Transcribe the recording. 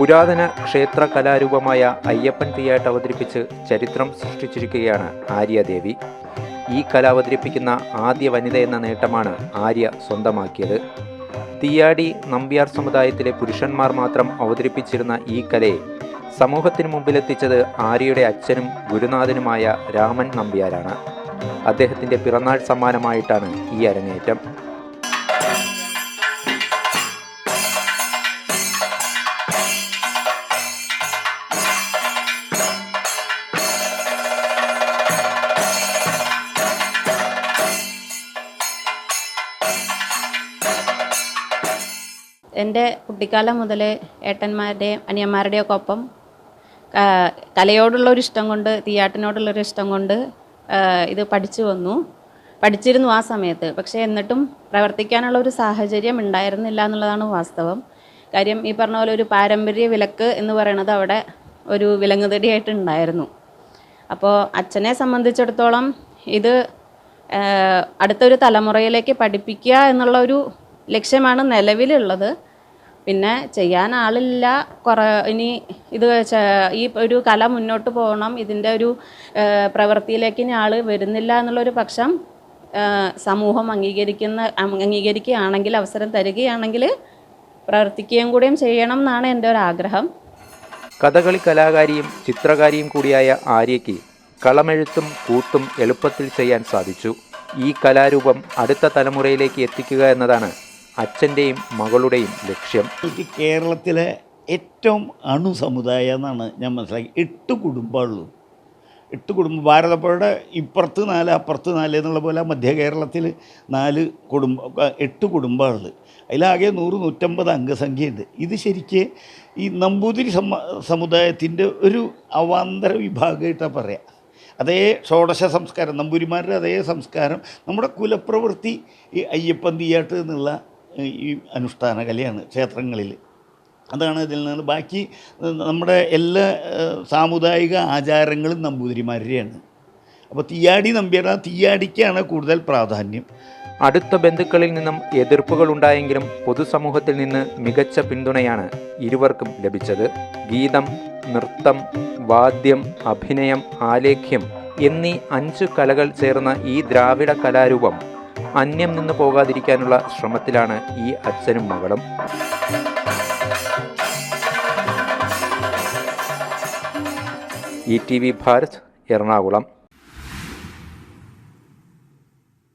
പുരാതന ക്ഷേത്ര കലാരൂപമായ അയ്യപ്പൻ തീയായിട്ട് അവതരിപ്പിച്ച് ചരിത്രം സൃഷ്ടിച്ചിരിക്കുകയാണ് ആര്യദേവി. ഈ കല അവതരിപ്പിക്കുന്ന ആദ്യ വനിത എന്ന നേട്ടമാണ് ആര്യ സ്വന്തമാക്കിയത്. തീയാടി നമ്പ്യാർ സമുദായത്തിലെ പുരുഷന്മാർ മാത്രം അവതരിപ്പിച്ചിരുന്ന ഈ കലയെ സമൂഹത്തിന് മുമ്പിലെത്തിച്ചത് ആര്യയുടെ അച്ഛനും ഗുരുനാഥനുമായ രാമൻ നമ്പ്യാരാണ്. അദ്ദേഹത്തിന്റെ പിറന്നാൾ സമ്മാനമായിട്ടാണ് ഈ അരങ്ങേറ്റം. എന്റെ കുട്ടിക്കാലം മുതൽ ഏട്ടന്മാരുടെയും അനിയന്മാരുടെയും ഒക്കെ ഒപ്പം കലയോടുള്ള ഒരു ഇഷ്ടം കൊണ്ട് തീയാട്ടിനോടുള്ളൊരു ഇഷ്ടം കൊണ്ട് ഇത് പഠിച്ചു വന്നു. പഠിച്ചിരുന്നു ആ സമയത്ത്. പക്ഷേ എന്നിട്ടും പ്രവർത്തിക്കാനുള്ള ഒരു സാഹചര്യം ഉണ്ടായിരുന്നില്ല എന്നുള്ളതാണ് വാസ്തവം. കാര്യം ഈ പറഞ്ഞ പോലെ ഒരു പാരമ്പര്യ വിലക്ക് എന്ന് പറയുന്നത് അവിടെ ഒരു വിലങ്ങുതടിയായിട്ട് ഉണ്ടായിരുന്നു. അപ്പോൾ അച്ഛനെ സംബന്ധിച്ചിടത്തോളം ഇത് അടുത്തൊരു തലമുറയിലേക്ക് പഠിപ്പിക്കുക എന്നുള്ള ഒരു ലക്ഷ്യമാണ് നിലവിലുള്ളത്. പിന്നെ ചെയ്യാൻ ആളില്ല. കുറേ ഇനി ഇത് ഈ ഒരു കല മുന്നോട്ട് പോകണം. ഇതിന്റെ ഒരു പ്രവൃത്തിയിലേക്ക് ഇനി ആൾ വരുന്നില്ല എന്നുള്ളൊരു പക്ഷം സമൂഹം അംഗീകരിക്കുന്ന അംഗീകരിക്കുകയാണെങ്കിൽ അവസരം തരികയാണെങ്കിൽ പ്രവർത്തിക്കുകയും കൂടിയും ചെയ്യണം എന്നാണ് എന്റെ ഒരു ആഗ്രഹം. കഥകളി കലാകാരിയും ചിത്രകാരിയും കൂടിയായ ആര്യയ്ക്ക് കളമെഴുത്തും കൂത്തും എളുപ്പത്തിൽ ചെയ്യാൻ സാധിച്ചു. ഈ കലാരൂപം അടുത്ത തലമുറയിലേക്ക് എത്തിക്കുക എന്നതാണ് അച്ഛന്റെയും മകളുടെയും ലക്ഷ്യം. കേരളത്തിലെ ഏറ്റവും അണു സമുദായം എന്നാണ് ഞാൻ മനസ്സിലാക്കി എട്ട് കുടുംബമുള്ളൂ എട്ട് കുടുംബം ഭാരതപ്പുഴയുടെ ഇപ്പുറത്ത് നാല് അപ്പുറത്ത് നാല് എന്നുള്ള പോലെ മധ്യ കേരളത്തിൽ നാല് കുടുംബ എട്ട് കുടുംബമുള്ളത് അതിലാകെ നൂറ് നൂറ്റമ്പത് അംഗസംഖ്യയുണ്ട്. ഇത് ശരിക്ക് ഈ നമ്പൂതിരി സമ സമുദായത്തിന്റെ ഒരു അവാന്തര വിഭാഗമായിട്ടാണ് പറയാം. അതേ ഷോഡശ സംസ്കാരം നമ്പൂരിമാരുടെ അതേ സംസ്കാരം നമ്മുടെ കുലപ്രവൃത്തി ഈ അയ്യപ്പൻ തീയാട്ട് എന്നുള്ള ഈ അനുഷ്ഠാന കലയാണ് ക്ഷേത്രങ്ങളിൽ. അതാണ് ഇതിൽ നിന്ന് ബാക്കി നമ്മുടെ എല്ലാ സാമുദായിക ആചാരങ്ങളും നമ്പൂതിരിമാരുടെയാണ്. അപ്പോൾ തീയാടി നമ്പ്യാർ തീയാടിക്കാണ് കൂടുതൽ പ്രാധാന്യം. അടുത്ത ബന്ധുക്കളിൽ നിന്നും എതിർപ്പുകൾ ഉണ്ടായെങ്കിലും പൊതുസമൂഹത്തിൽ നിന്ന് മികച്ച പിന്തുണയാണ് ഇരുവർക്കും ലഭിച്ചത്. ഗീതം നൃത്തം വാദ്യം അഭിനയം ആലേഖ്യം എന്നീ അഞ്ച് കലകൾ ചേർന്ന ഈ ദ്രാവിഡ കലാരൂപം അന്യം നിന്ന് പോകാതിരിക്കാനുള്ള ശ്രമത്തിലാണ് ഈ അച്ഛനും മകളും. E T V Bharat Ernakulam.